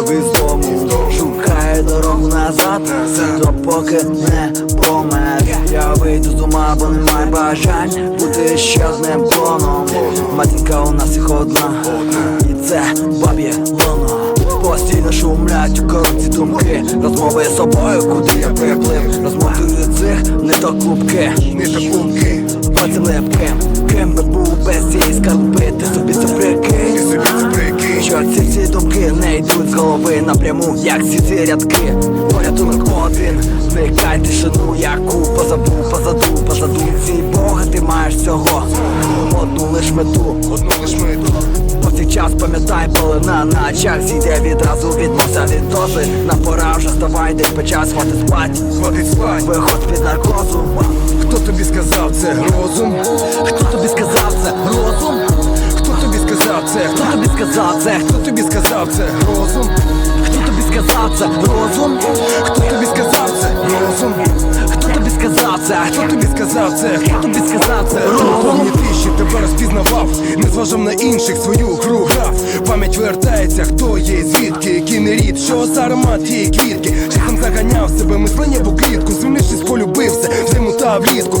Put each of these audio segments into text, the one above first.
вийшов із дому, шукає дорогу назад, допоки не помер. Я вийду з ума, бо немає бажань бути ще з ним клоном. Матінка у нас їх одна, і це баб'є лоно. Постійно шумлять у коробці думки, розмови з собою, куди я приплив. Розмотую цих не то клубки, не то клубки, пальцем липким, ким би був без цієї скарби, ти собі це прикинь напряму, як всі ці рядки Порятунок один, зникай тишину, яку позабув, позаду, позаду ці Бога ти маєш всього Одну лиш мету, Одну лиш мету повсякчас пам'ятай, полина на очах зійде відразу відмовся від дози На пора вже вставай, десь по час, хватить спать Хватить спать Виход під наркозу Хто тобі сказав це розум? Хто тобі сказав це? Розум? Хто тобі сказав це? Хто тобі сказав це? Хто тобі сказав це розум? Сказав це? Розум? Хто тобі сказав це розум? Хто тобі сказав це? Хто тобі сказав це? Хто тобі сказав це? Повні тиші тебе розпізнавав, не зважав на інших свою гру грав. Пам'ять вертається, хто є, звідки, який не рід, що за аромат тієї квітки. Часом заганяв себе, мислення в клітку, звільнившись, полюбився, взиму та влітку.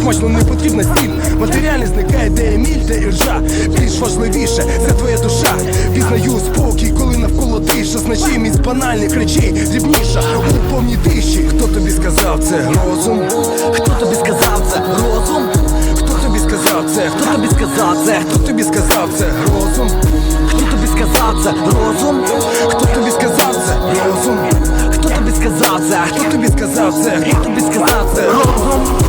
Смачно, не потрібна стіль. Матеріальність зникає, де еміль, де іржа. Більш важливіше, це твоя душа. Пізнаю спокій, коли навколо тиша. Значимість банальних речей дрібніша у повній тиші. Хто тобі сказав це розум? Хто тобі сказав це? Розум? Хто тобі сказав це? Хто тобі сказав це? Хто тобі сказав це розум? Хто тобі сказав це? Розум? Хто тобі сказав це розум? Хто тобі сказав це? Хто тобі сказав це? Хто тобі сказав це? Розум?